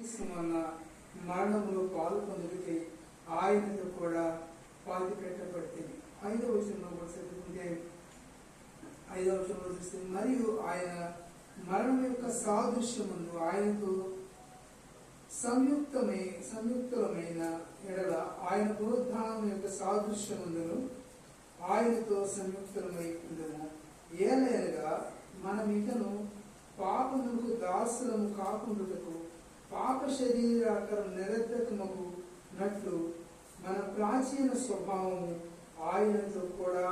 క్రీస్తు మరణంలో పాలు ఆయనతో కూడా పాతి పెట్టబడుతుంది ఐదవ వచనంలో కూడా చదువుకుంటే ఐదవ వచనంలో చూస్తే మరియు ఆయన మరణం యొక్క సాదృశ్యముందు ఆయనతో సంయుక్తమై సంయుక్తమైన ఎడల ఆయన పునరుద్ధానం యొక్క సాదృశ్యముందును ఆయనతో సంయుక్తమై ఉందము ఏలయనగా మనం ఇకను పాపములకు దాసులము కాకుండుటకు పాప శరీరాకరం నిరర్ధకమగు నట్లు మన ప్రాచీన స్వభావము ఆయనతో కూడా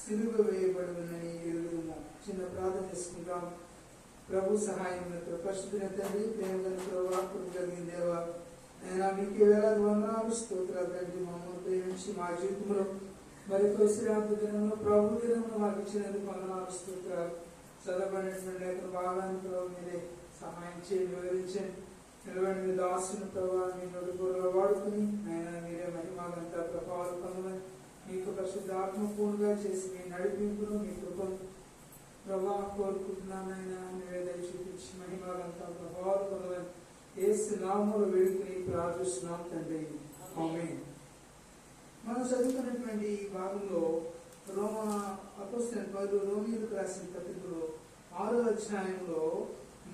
సిలువ వేయబడునని ఎరుగుము. చిన్న ప్రార్థన చేసుకుంటాం ప్రభు సహాయం పరిశుద్ధిన తండ్రి ప్రేమ ప్రభావ కలిగిన దేవా నేను మీకు వేలాది వందనాలు స్తోత్రాలు తండ్రి మమ్మల్ని ప్రేమించి మా జీవితంలో మరి విశ్రాంతి దినంలో ప్రభు దినంలో మాకు ఇచ్చినందుకు వందనాలు స్తోత్రాలు. చదవబడినటువంటి లేఖన భాగాన్ని ప్రభు మీరే సహాయం చేయండి వివరించండి. నిలబడి మీ దాసుని ప్రభావ మీ నడుగులో వాడుకుని ఆయన మీరే మహిమాలంతా ప్రభావాలు పొందమని మీకు పరిశుద్ధ ఆత్మపూర్ణగా చేసి మీ నడిపింపును మీ కృపను ప్రభావ కోరుకుంటున్నాను ఆయన. నివేదన చూపించి మహిమాగంతా ప్రభావాలు పొందమని ఏ నామూలు వేడుకుని ప్రార్థిస్తున్నాం తండ్రి. ఆమేన్. మనం చదువుకున్నటువంటి ఈ భాగంలో రోమ అపోస్తల పౌలు రోమిలకు రాసిన పత్రికలో ఆరో అధ్యాయంలో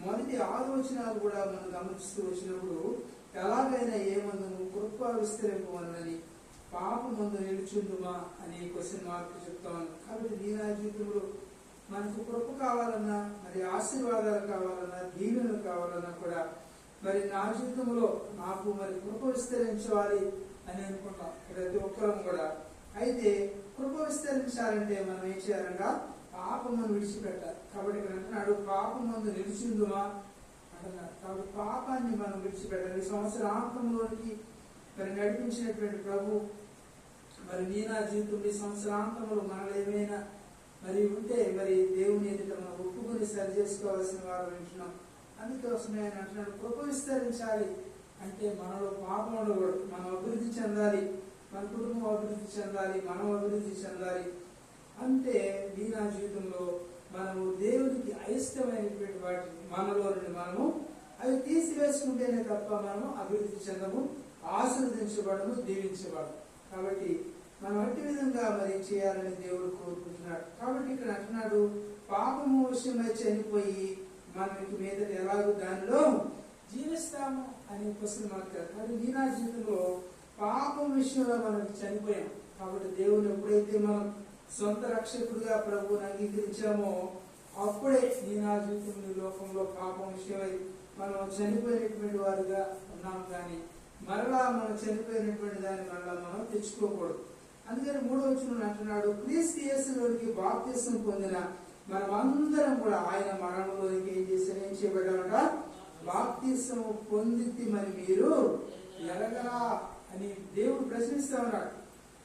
మొదటి ఆలోచనలు కూడా మనం గమనిస్తూ వచ్చినప్పుడు ఎలాగైనా ఏ మందును కృప విస్తరింపవనని పాప మందు నిలుచుందుమా అని క్వశ్చన్ మార్క్ చెప్తాను కాబట్టి నీ నా జీవితంలో మనకు కృప కావాలన్నా మరి ఆశీర్వాదాలు కావాలన్నా దీవెనలు కావాలన్నా కూడా మరి నా జీవితంలో నాకు మరి కృప విస్తరించాలి అని అనుకుంటాం. ప్రతి ఒక్కరం కూడా. అయితే కృప విస్తరించాలంటే మనం ఏం చేయాలంట? పాపమును విడిచిపెట్టాలి. కాబట్టి ఇక్కడ అంటున్నాడు పాపమందు నిలిచిందుమా? అంటున్నాడు. కాబట్టి పాపాన్ని మనం విడిచిపెట్టాలి. ఈ సంవత్సరాంతంలోనికి మరి నడిపించినటువంటి ప్రభు మరి నీ నా జీవితం ఈ సంవత్సరాంతంలో మనలో ఏమైనా మరి ఉంటే మరి దేవుని ఎదుట మనం ఒప్పుకొని సరి చేసుకోవాల్సిన వారు వింటున్నాం అందుకోసమే ఆయన అంటున్నాడు కృప విస్తరించాలి. అంటే మనలో పాపం ఉండకూడదు. మనం అభివృద్ధి చెందాలి. మన కుటుంబం అభివృద్ధి చెందాలి. మనం అభివృద్ధి చెందాలి. అంటే దీనా నా జీవితంలో మనము దేవునికి అయిష్టమైనటువంటి వాటిని మనలో నుండి మనము అవి తీసివేసుకుంటేనే తప్ప మనము అభివృద్ధి చెందము ఆశీర్వదించబడము దీవించబడము. కాబట్టి మనం అట్టి విధంగా మరి చేయాలని దేవుడు కోరుకుంటున్నాడు. కాబట్టి ఇక్కడ అంటున్నాడు పాపము విషయమై చనిపోయి మనం ఇక మీద ఎలాగో దానిలో జీవిస్తాము అనే క్వశ్చన్ మార్క్ మరి నీ నా జీవితంలో పాపం విషయంలో మనం చనిపోయాం. కాబట్టి దేవుని ఎప్పుడైతే మనం సొంత రక్షకుడిగా ప్రభువుని అంగీకరించామో అప్పుడే నీ నా జీవితంలో ఈ లోకంలో పాపం విషయమై మనం చనిపోయినటువంటి వారుగా ఉన్నాం కానీ మరలా మనం చనిపోయినటువంటి దాన్ని మరలా మనం తెచ్చుకోకూడదు. అందుకని మూడో వచ్చిన అంటున్నాడు క్రీస్తు యేసులోనికి బాప్తిసం పొందిన మనం అందరం కూడా ఆయన మరణంలోనికి ఏం చేశారు? ఏం చేయబడ్డామంట బాప్తిసం పొందితి మరి మీరు ఎరగరా అని దేవుడు ప్రశ్నిస్తా ఉన్నాడు.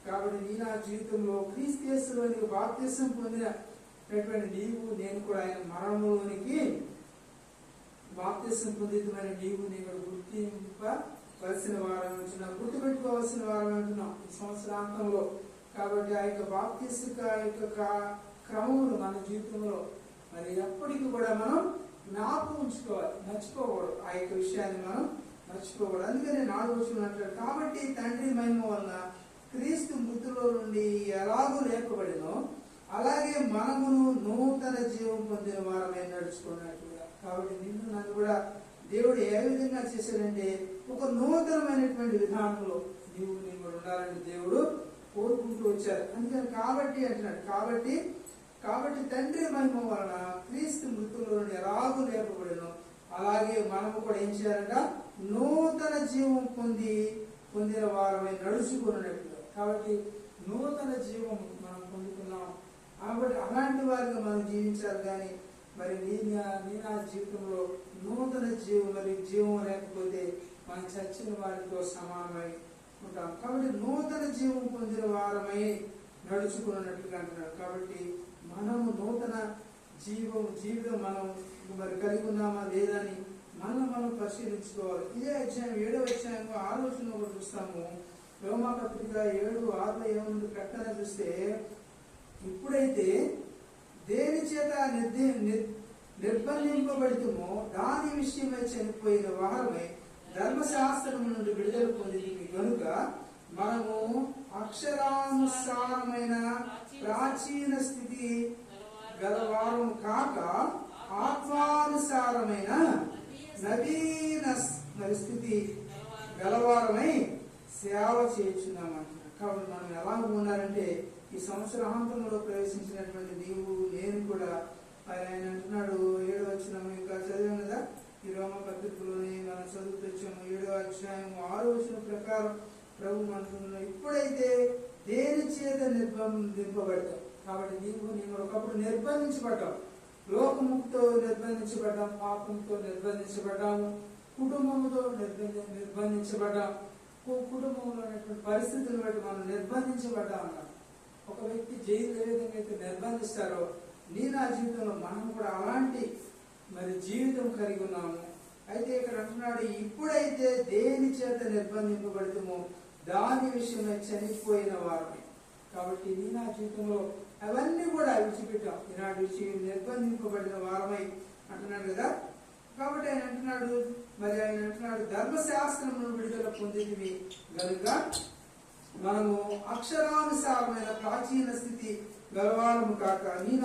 కాబట్టి నీ నా జీవితంలో క్రీస్తులోని బాప్తిసం పొందినటువంటి నీవు నేను కూడా ఆయన మరణంలోనికి బాప్తిసం పొందితమైన నీవు నేను గుర్తింపవలసిన వారం ఉంటున్నాం గుర్తుపెట్టుకోవాల్సిన వారం ఉంటున్నాం ఈ సంవత్సరాంతంలో. కాబట్టి ఆ యొక్క బాప్తిస్క యొక్క క్రమములు మన జీవితంలో మరి ఎప్పటికీ కూడా మనం జ్ఞాపకం ఉంచుకోవాలి మర్చిపోకూడదు. ఆ యొక్క విషయాన్ని మనం మర్చిపోకూడదు. అందుకని నాలుగు వచ్చిన కాబట్టి తండ్రి మహిమ వల్ల క్రీస్తు మృతులో నుండి ఎలాగూ లేపబడినో అలాగే మనమును నూతన జీవం పొందిన వారమే నడుచుకున్నట్లుగా. కాబట్టి నిన్ను నన్ను కూడా దేవుడు ఏ విధంగా చేశాడంటే ఒక నూతనమైనటువంటి విధానంలో నీవు నీవు కూడా ఉండాలని దేవుడు కోరుకుంటూ వచ్చారు అందుకని కాబట్టి అంటున్నాడు కాబట్టి కాబట్టి తండ్రి మహిమ వలన క్రీస్తు మృతుల్లో నుండి ఎలాగూ లేపబడినో అలాగే మనము కూడా ఏం చేయాలంట? నూతన జీవం పొంది పొందిన వారమై నడుచుకున్నట్టు కాబట్టి నూతన జీవం మనం పొందుతున్నాం. కాబట్టి అలాంటి వారిగా మనం జీవించాలి కానీ మరి నీ నీ నా జీవితంలో నూతన జీవం మరి జీవం లేకపోతే మనం చచ్చిన వారితో సమానమై ఉంటాం. కాబట్టి నూతన జీవం పొందిన వారమై నడుచుకున్నట్లుగా అంటున్నాడు కాబట్టి మనము నూతన జీవం జీవితం మనం మరి కలిగి ఉన్నామా లేదని మనం మనం పరిశీలించుకోవాలి. ఇదే అధ్యాయం ఏడవ అధ్యాయంలో ఆలోచన కూడా చూస్తాము. రోమా పత్రిక ఏడు ఆరులో ఏముంది? ప్రకటన చూస్తే ఇప్పుడైతే దేని చేత నిర్ది నిర్- దాని విషయమై చనిపోయిన వారమై ధర్మశాస్త్రం నుండి విడుదల పొందింది కనుక మనము అక్షరానుసారమైన ప్రాచీన స్థితి గలవారం కాక ఆత్మానుసారమైన నవీన స్థితి గలవారమై సేవ చేస్తున్నామంటున్నాడు కాబట్టి మనం ఎలా ఉండాలంటే ఈ సంవత్సరాంతంలో ప్రవేశించినటువంటి నీవు నేను కూడా ఆయన అంటున్నాడు ఏడు వచ్చిన ఇంకా చదివాం కదా? ఈ రోమ పత్రికలోని మనం చదువుతూ వచ్చాము. ఏడో అధ్యాయం ఆరో వచ్చిన ప్రకారం ప్రభు అంటున్నాడు ఇప్పుడైతే దేని చేత నిర్బంధింపబడతాం కాబట్టి నీవు నేను ఒకప్పుడు నిర్బంధించబడ్డాం లోకముతో నిర్బంధించబడ్డాం పాపంతో నిర్బంధించబడ్డాము కుటుంబంతో నిర్బంధ నిర్బంధించబడ్డాం కుటుంబంలో ఉన్నటువంటి పరిస్థితులు బట్టి మనం నిర్బంధించబడ్డా ఉన్నాం. ఒక వ్యక్తి జైలు ఏ విధంగా అయితే నిర్బంధిస్తారో నీ నా జీవితంలో మనం కూడా అలాంటి మరి జీవితం కలిగి ఉన్నాము. అయితే ఇక్కడ అంటున్నాడు ఇప్పుడైతే దేని చేత నిర్బంధింపబడతామో దాని విషయమై చనిపోయిన వారమే కాబట్టి నీ నా జీవితంలో అవన్నీ కూడా విడిచిపెట్టాం. ఈనాటి విషయం నిర్బంధింపబడిన వారమై అంటున్నాడు కదా కాబట్టి ఆయన అంటున్నాడు మరి ఆయన అంటున్నాడు ధర్మశాస్త్రమును విడుదల పొందినవి గనుక మనము అక్షరానుసారమైన ప్రాచీన స్థితి గర్వాలము కాక నీ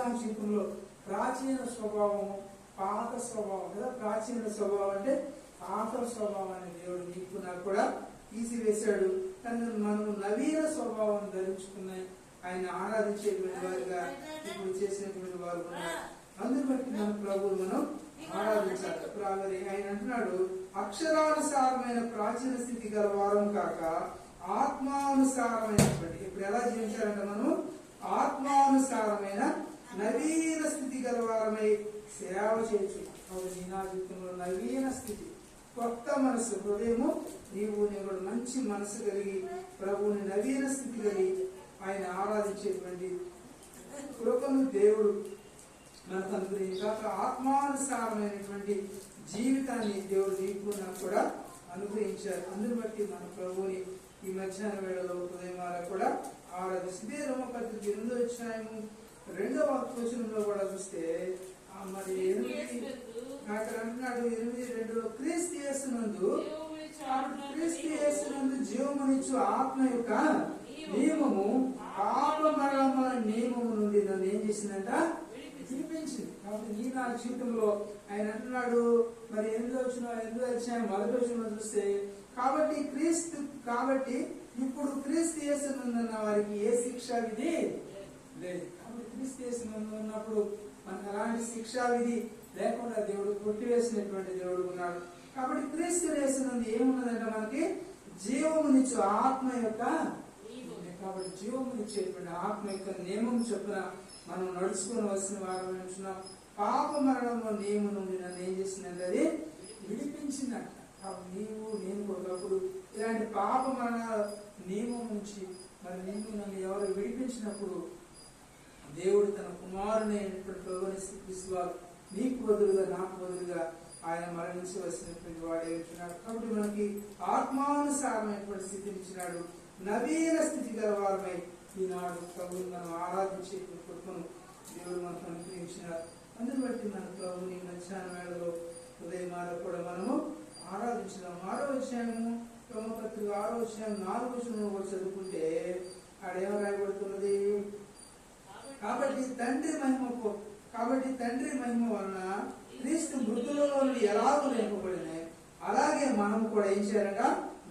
ప్రాచీన స్వభావం పాత స్వభావం కదా ప్రాచీన స్వభావం అంటే పాత స్వభావాన్ని దేవుడు నీకు నాకు కూడా తీసివేశాడు. కానీ మనము నవీన స్వభావం ధరించుకున్నాయి. ఆయన ఆరాధించేటువంటి వారిగా ఇప్పుడు చేసినటువంటి వారు ఉన్నారు. అందుని బట్టి మన ప్రభువు మనం ఆరాధించాలి ఆయన అంటున్నాడు అక్షరానుసారమైన ప్రాచీన స్థితి గల వారం కాక ఆత్మానుసారమైనటువంటి. ఇప్పుడు ఎలా జీవించాలంటే మనం ఆత్మానుసారమైన నవీన స్థితి గల వారమై సేవ చేయొచ్చు. నా జీవితంలో నవీన స్థితి. కొత్త మనసు హృదయము నీవు నేను మంచి మనసు కలిగి ప్రభువుని నవీన స్థితి కలిగి ఆయన ఆరాధించేటువంటి కృపను దేవుడు మనకు అనుగ్రహించాక ఆత్మానుసారమైనటువంటి జీవితాన్ని దేవుడు నీకు నాకు కూడా అనుగ్రహించారు. అందుని బట్టి మన ప్రభువుని ఈ మధ్యాహ్న వేళలో ఉదయం కూడా ఆరాధిస్తుంది. రోమపత్రిక ఎనిమిదో అధ్యాయము రెండవ వచనంలో కూడా చూస్తే మరి ఎనిమిది అక్కడ అంటున్నాడు ఎనిమిది రెండులో క్రీస్తు యేసునందు క్రీస్తు యేసునందు జీవమునిచ్చు ఆత్మ యొక్క నియమము పాప మరణముల నియమము నుండి నన్ను ఏం చేసిందంట? పిలిపించింది. కాబట్టి ఈ నా జీవితంలో ఆయన అంటున్నాడు మరి ఎనిమిదో వచ్చిన ఎనిమిదో అధ్యాయం మొదటి వచ్చిన చూస్తే కాబట్టి క్రీస్తు కాబట్టి ఇప్పుడు క్రీస్తు యేసునందున్న వారికి ఏ శిక్ష విధి లేదు. కాబట్టి క్రీస్తు యేసునందు ఉన్నప్పుడు మనకు అలాంటి శిక్షా విధి లేకుండా దేవుడు కొట్టివేసినటువంటి దేవుడు ఉన్నాడు. కాబట్టి క్రీస్తు యేసునందు ఏమున్నదంటే మనకి జీవమునిచ్చు ఆత్మ యొక్క కాబట్టి జీవమునిచ్చేటువంటి ఆత్మ యొక్క నియమం చొప్పున మనం నడుచుకుని వచ్చిన వారం ఉంటున్నాం పాప మరణంలో నియమం నుండి నన్ను ఏం చేసిందంటే విడిపించిందంట నీవు నేను ఒకప్పుడు ఇలాంటి పాప మరణ నియమం నుంచి మరి నిన్ను నన్ను ఎవరు విడిపించినప్పుడు దేవుడు తన కుమారుని అయినటువంటి ప్రభుని నీకు బదులుగా నాకు బదులుగా ఆయన మరణించవలసినటువంటి వాడే ఉంటున్నాడు. కాబట్టి మనకి ఆత్మానుసారమైనటువంటి స్థితిని ఇచ్చినాడు నవీన స్థితి గల వారమై ఈనాడు ప్రభుని మనం ఆరాధించే కృపను దేవుడు మనకు అనుగ్రహించినారు అందుని బట్టి మన ప్రభుని మధ్యాహ్న వేళలో ఉదయమాల కూడా మనము ఆరాధించినాం. ఆరో విషయము బ్రహ్మపత్రిక ఆరో విషయం నాలుగు విషయంలో కూడా చదువుకుంటే ఆడేమో రాయబడుతున్నది? కాబట్టి తండ్రి మహిమకు కాబట్టి తండ్రి మహిమ వలన క్రీస్తు మృతులలో ఎలాగో నింపబడినాయి అలాగే మనం కూడా ఏం చేయాలంట?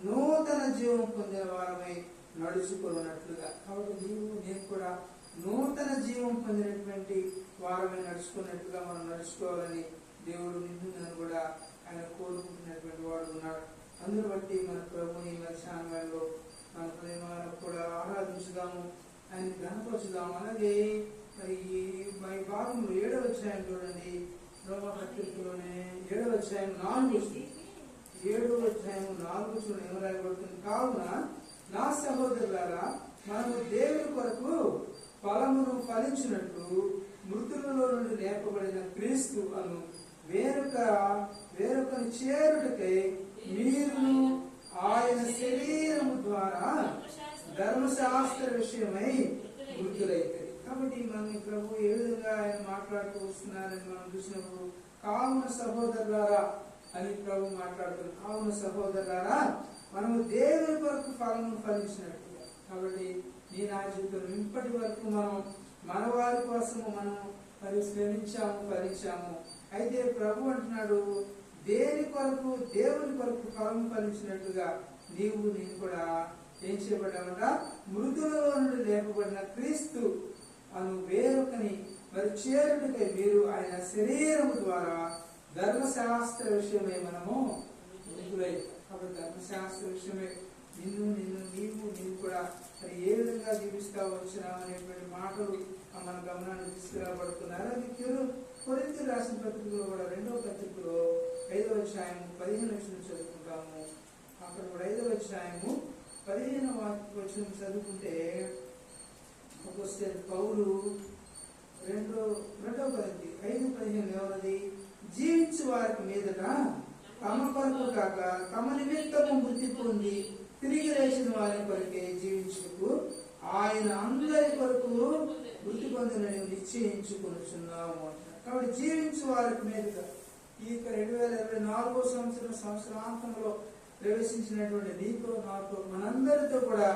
నూతన జీవం పొందిన వారమై నడుచుకున్నట్లుగా కాబట్టి నీవు నేను కూడా నూతన జీవం పొందినటువంటి వారమై నడుచుకున్నట్టుగా మనం నడుచుకోవాలని దేవుడు నిన్ను కూడా ఆయన కోరుకుంటున్నటువంటి వాడు ఉన్నాడు. అందును బట్టి మన ప్రభుని మధ్యాహ్నంలో మన ప్రేమాలను కూడా ఆరాధించుదాము ఆయన గణపరచుదాము అలాగే మరి ఈ భాగంలో ఏడవ అధ్యాయం చూడండి. రోమ పత్రికలోనే ఏడవ అధ్యాయం నాలుగు ఏడవ అధ్యాయము నాలుగు చూడ ఏం రాయబడుతుంది. కావున నా సహోదరులారా మనము దేవుని కొరకు ఫలమును ఫలించినట్టు మృతులలో నుండి లేపబడిన క్రీస్తు అను వేరొక వేరొకని చేరుటకై మీరు ఆయన శరీరము ద్వారా ధర్మశాస్త్ర విషయమై మృతులైతే కాబట్టి మనం ప్రభు ఏ విధంగా ఆయన మాట్లాడుతూ వస్తున్నారని మనం చూసినప్పుడు కావున సహోదరులారా అని ప్రభు మాట్లాడుతున్నాడు. అవును సహోదరులారా మనము దేవుని కొరకు ఫలము ఫలించినట్టుగా కాబట్టి నేను ఆ జీవితంలో ఇప్పటి వరకు మనం మన వారి కోసము మనం మరి శ్రమించాము ఫలించాము. అయితే ప్రభు అంటున్నాడు దేని కొరకు దేవుని కొరకు ఫలం ఫలించినట్టుగా నీవు నేను కూడా ఏం చేయబడ్డామంట మృదులలో నుండి లేపబడిన క్రీస్తు అను వేరొకని మరి చేరుడికై మీరు ఆయన శరీరము ద్వారా ధర్మశాస్త్ర విషయమే మనము నిపుణులై కాబట్టి ధర్మశాస్త్ర విషయమే నిన్ను నిన్ను నీవు నీవు కూడా మరి ఏ విధంగా జీవిస్తా వచ్చినావు అనేటువంటి మాటలు మన గమనాన్ని తీసుకురాబడుతున్నారు అది క్యూరు కొరింత రాసిన పత్రికలో కూడా రెండవ పత్రికలో ఐదవ అధ్యాయము పదిహేను వచ్చిన చదువుకుంటాము అక్కడ కూడా ఐదవ అధ్యాయము పదిహేను వచ్చిన చదువుకుంటే వస్తే పౌలు రెండో రెండవ పదిహేను ఐదు పదిహేను ఎవరిది జీవించు వారికి మీదట తమ కొరకు కాక తమ నిమిత్తము మృతి పొంది తిరిగి లేచిన వారి కొరకే జీవించుటకు ఆయన అందరి కొరకు మృతి పొందినని నిశ్చయించుకొనుచున్నాము. కాబట్టి జీవించు వారికి మీదుగా ఈ యొక్క రెండు వేల ఇరవై నాలుగో సంవత్సరం సంవత్సరాంతంలో ప్రవేశించినటువంటి నీతో నాతో మనందరితో కూడా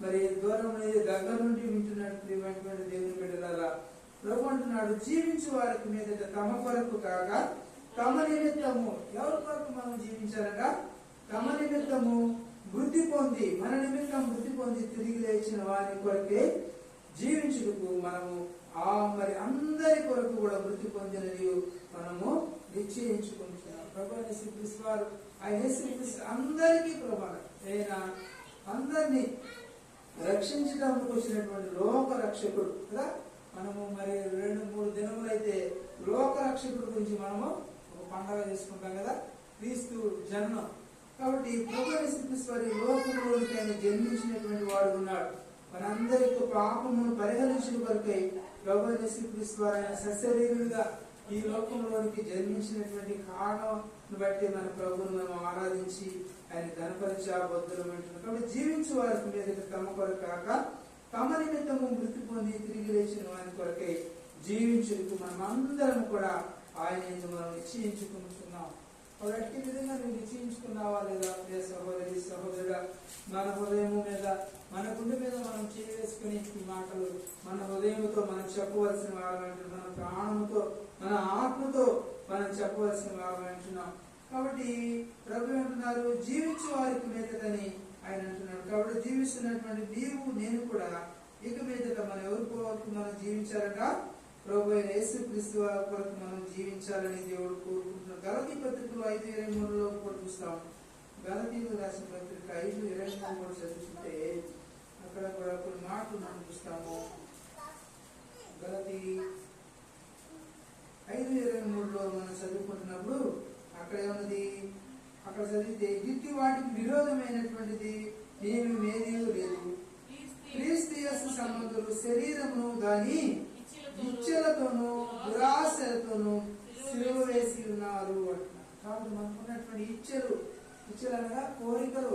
మరి దూరం అనేది దగ్గర నుండి వింటున్నట్టు దేవుని బిడ్డలారా ప్రభు అంటున్నాడు జీవించు వారికి మీదట తమ కొరకు కాక తమ నిమిత్తము ఎవరి కొరకు మనం జీవించాలగా తమ నిమిత్తము వృద్ధి పొంది మన నిమిత్తం వృద్ధి పొంది తిరిగి లేచిన వారి కొరకే జీవించుటకు మనము ఆ మరి అందరి కొరకు కూడా వృద్ధి పొందినది మనము నిశ్చయించుకుంటున్నాం ప్రభు శ్రీకృష్ణ వారు ఆయన శ్రీకృష్ణ అందరికీ ప్రభావం ఆయన అందరినీ రక్షించడానికి వచ్చినటువంటి లోక రక్షకుడు కదా? మనము మరి రెండు మూడు దినములు అయితే లోకరక్షకుడు గురించి మనము ఒక పండగ చేసుకుంటాం కదా క్రీస్తు జన్మం. కాబట్టి ప్రభు శ్రీకృష్ణ లోకంలోనికి ఆయన జన్మించినటువంటి వాడు ఉన్నాడు. మనందరికి పాపమును పరిహరించిన కొరకై ప్రభు శ్రీకృష్ణ ఆయన సశరీరుడుగా ఈ లోకంలోనికి జన్మించినటువంటి కారణం బట్టి మన ప్రభువును మనం ఆరాధించి ఆయన ధనపరిచా బొద్దులు అంటున్నాం కాబట్టి జీవించే వారికి మీద తమ కొరకు కాక తమ నిమిత్తము మృతి పొంది తిరిగి లేచిన వారి కొరకై జీవించుటకు మనం అందరం కూడా ఆయన మనం నిశ్చయించుకుంటున్నాం. కాబట్టి విధంగా నువ్వు నిశ్చయించుకున్నావా లేదా? ప్రియ సహోదరి సహోదరుడా మన హృదయము మీద మన గుండె మీద మనం చేసుకుని ఈ మాటలు మన హృదయంతో మనం చెప్పవలసిన వారు మన ప్రాణంతో మన ఆత్మతో మనం చెప్పవలసిన వారు అంటున్నాం కాబట్టి ప్రభు అంటున్నారు జీవించే వారికి మీదటని ఆయన అంటున్నాడు కాబట్టి జీవిస్తున్నటువంటి నీవు నేను కూడా ఇక మీదట మనం ఎవరి కొరకు మనం జీవించాలట? ప్రభు అయిన యేసు క్రీస్తు కొరకు మనం జీవించాలని దేవుడు కోరుకుంటున్నాం గలతీ పత్రికలు ఐదు ఇరవై మూడులో కూడా చూస్తాం. గలతీలు రాసిన పత్రిక ఐదు ఇరవై మూడు కూడా చదువుతుంటే అక్కడ కూడా కొన్ని మాటలు మనం చూస్తాము. గలతి ఐదు ఇరవై మూడులో మనం చదువుకుంటున్నప్పుడు అక్కడ ఏమన్నది? అక్కడ చదివితే ఇట్టి వాటికి విరోధమైనటువంటిది ఏదీ లేదు. క్రీస్తు సంబంధులు శరీరమును గాని ఇచ్చలతోనూ దురాశలతోనూ సిలువ వేసి ఉన్నారు అంటున్నారు. కాబట్టి మనకున్నటువంటి ఇచ్చలు ఇచ్చలు అనగా కోరికలు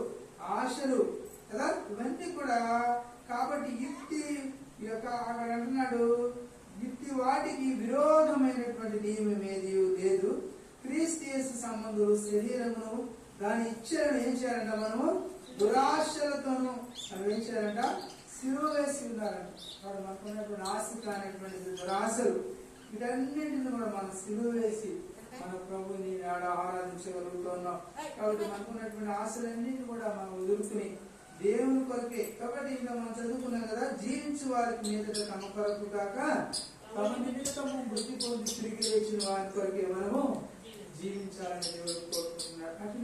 ఆశలు కదా? ఇవన్నీ కూడా కాబట్టి ఈ యొక్క అక్కడ అంటున్నాడు ఇట్టి వాటికి విరోధమైనటువంటి నియమం ఏది లేదు. క్రీస్తు సంబంధులు శరీరమును దాని ఇచ్చలను ఏం చేయాలంట మనము? దురాశలతోనూ అవి ఏం చేయాలంట? సిలువ వేసి ఉన్నారంట వాడు మనకు ఉన్నటువంటి అనేటువంటి దురాశలు వీటన్నింటిని కూడా మనం సిలువ వేసి మన ప్రభుని ఆడ ఆరాధించగలుగుతున్నాం. కాబట్టి మనకున్నటువంటి ఆశలన్నింటినీ కూడా మనం వదులుకుని దేవుని కొరకే కాబట్టి ఇంకా మనం చదువుకున్నాం కదా జీవించు వారికి మీద తమ కొరకు కాక తమ నిమిత్తము మృతి పొంది తిరిగి లేచిన వారి కొరకే మనము జీవించాలని దేవుడు కోరుకుంటున్నాడు అటు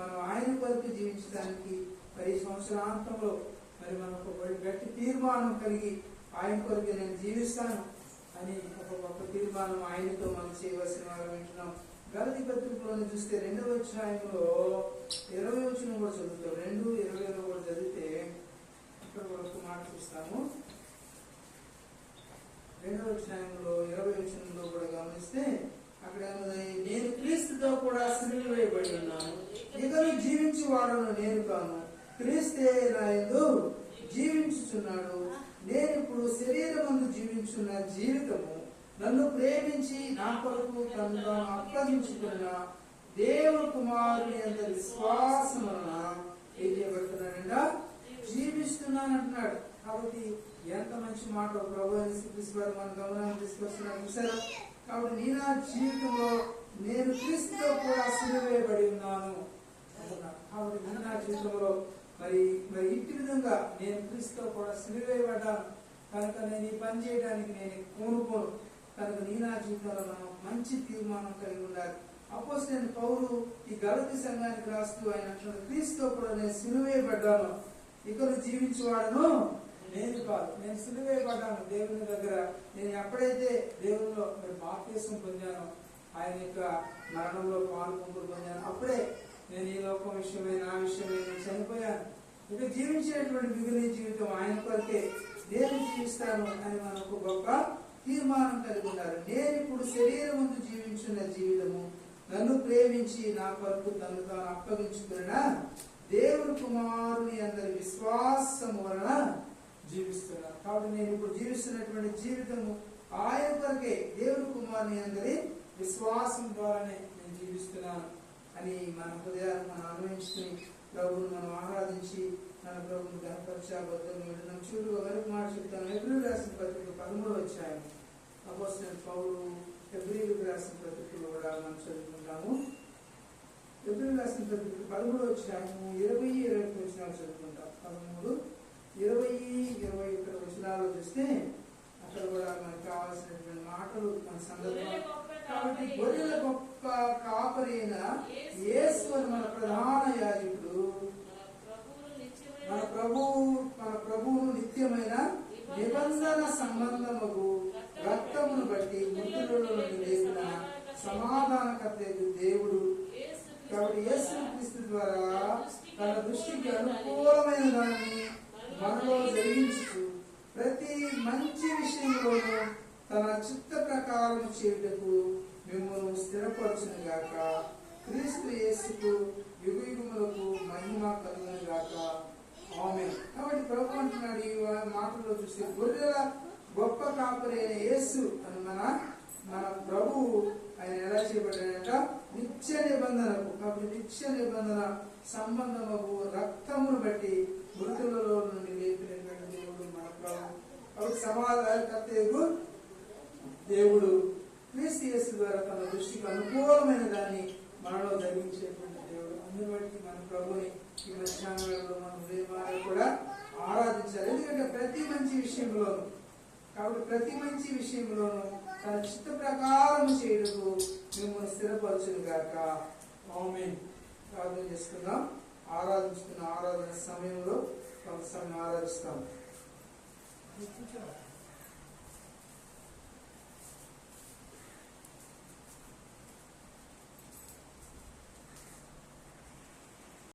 మనం ఆయన కొరకు జీవించడానికి మరి సంవత్సరాంతంలో మరి మనం ఒక గట్టి తీర్మానం కలిగి ఆయన కొరకు నేను జీవిస్తాను అని ఒక గొప్ప తీర్మానం ఆయనతో మనం చేయవలసిన వారు వింటున్నాం. గలతి పత్రికలోని చూస్తే రెండవ అధ్యాయంలో ఇరవై వచ్చిన కూడా చదువుతాం. రెండు ఇరవైలో కూడా చదివితే ఇక్కడ వరకు మాట చూస్తాము. రెండవ అధ్యాయంలో ఇరవై వచ్చినంలో కూడా గమనిస్తే అక్కడ నేను క్రీస్తుతో కూడా సిలువ వేయబడి ఉన్నాను. ఇతను జీవించి వాడను నేను కాను. క్రీస్తే నా యందు జీవించుచున్నాడు. నేను ఇప్పుడు శరీరం ముందు జీవించున్న జీవితము నన్ను ప్రేమించి నా కొరకు తనను అప్పగించుకున్న దేవుని కుమారుని అంత విశ్వాసం వలన ఏం చేయబడుతున్నాడంట? జీవిస్తున్నాను అంటున్నాడు కాబట్టి ఎంత మంచి మాట ప్రభు అని శ్రీకృష్ణ మన గమనాన్ని తీసుకొస్తున్నాడు చూసారా కాబట్టి నీ నా జీవితంలో నేను క్రీస్తుతో కూడా సిలువేయబడి ఉన్నాను కాబట్టి నీ నా జీవితంలో మరి మరి ఇంటి విధంగా నేను క్రీస్తుతో కూడా సిలువేయబడ్డాను. కనుక నేను ఈ పని చేయడానికి నేను కోనుకోను కనుక నీ నా జీవితంలో మనం మంచి తీర్మానం కలిగి ఉండాలి. అపోజ్ నేను పౌరు ఈ గలతి సంఘానికి రాస్తూ ఆయన క్రీస్తుతో కూడా నేను సిలువేయబడ్డాను. ఇక్కడ జీవించేవాడను నేను కాదు నేను సిలువేయబడ్డాను దేవుని దగ్గర. నేను ఎప్పుడైతే దేవునిలో మరి బాప్తీసం పొందానో ఆయన యొక్క మరణంలో పాల్గొంపులు పొందాను అప్పుడే నేను ఈ లోకం విషయమే నా విషయమై నేను చనిపోయాను. ఇక జీవించేటువంటి మిగిలిన జీవితం ఆయన కొరకే నేను జీవిస్తాను అని మనకు గొప్ప తీర్మానం కలిగి ఉన్నారు నేను ఇప్పుడు శరీరం ముందు జీవించిన జీవితము నన్ను ప్రేమించి నా కొరకు తను తాను అప్పగించుకున్న దేవుని కుమారుని అందరి విశ్వాసం వలన జీవిస్తున్నాను కాబట్టి నేను ఇప్పుడు జీవిస్తున్నటువంటి జీవితము ఆయన కొరకే దేవుని కుమారుని అందరి విశ్వాసం ద్వారానే నేను జీవిస్తున్నాను అని మన హృదయాన్ని మనం అన్వయించుకుని ప్రభువును మనం ఆరాధించి మన ప్రభువును గణపరచాబద్ధం చూడు ఒకరికి మాట చెప్తాను. ఎబ్రిల్ రాసిన పత్రిక పదమూడు వచ్చాయి అపోసిన పౌరు ఎబ్రిల్ రాసిన పత్రికలు కూడా మనం చదువుకుంటాము. ఎబ్రిల్ రాసిన పత్రిక పదమూడు వచ్చాము ఇరవై ఇరవై ఒకటి చదువుకుంటాం. పదమూడు ఇరవై ఇరవై ఒకటి వచనాలు చూస్తే అక్కడ కూడా మనకు కావాల్సినటువంటి మాటలు మన సందర్భం కాబట్టి గొర్రెల గొప్ప కాపరైన యేసు అని మన ప్రధాన యాజకుడు మన ప్రభువు మన ప్రభువును నిత్యమైన నిబంధన సంబంధముకు రక్తమును బట్టి మృతులలో నుండి లేపిన సమాధానకర్తయ్య దేవుడు. కాబట్టి యేసు క్రీస్తు ద్వారా తన దృష్టికి అనుకూలమైన దాన్ని మనలో జరిగించు ప్రతి మంచి విషయంలోనూ తన చిత్త ప్రకారం చేయుటకు మిమ్మల్ని స్థిరపరచును గాక క్రీస్తు యేసుకు యుగ యుగములకు మహిమ కలుగును గాక ఆమె కాబట్టి ప్రభు అంటున్నాడు ఈ మాటల్లో చూస్తే గొర్రెల గొప్ప కాపరి అయిన యేసు అని మన మన ప్రభువు ఆయన ఎలా చేయబడ్డాడంట? నిత్య నిబంధనకు. కాబట్టి నిత్య నిబంధన సంబంధము రక్తమును బట్టి మృతులలో నుండి లేపినటువంటి దేవుడు మన ప్రభు. కాబట్టి సమాధానకర్తయ్యకు దేవుడు క్రీస్తు ద్వారా తన దృష్టికి అనుకూలమైన దాన్ని మనలో ధరించేటువంటి దేవుడు. అందుని బట్టి మన ప్రభుని ఈ మధ్యాహ్నంలో మనం ఉదయమాన కూడా ఆరాధించాలి. ఎందుకంటే ప్రతి మంచి విషయంలోనూ కాబట్టి ప్రతి మంచి విషయంలోనూ తన చిత్త ప్రకారం చేయడకు మిమ్మల్ని స్థిరపరచును గాక. ఆమేన్. ప్రార్థన చేసుకుందాం. ఆరాధించుకున్న ఆరాధన సమయంలో కొంత సమయం ఆరాధిస్తాం.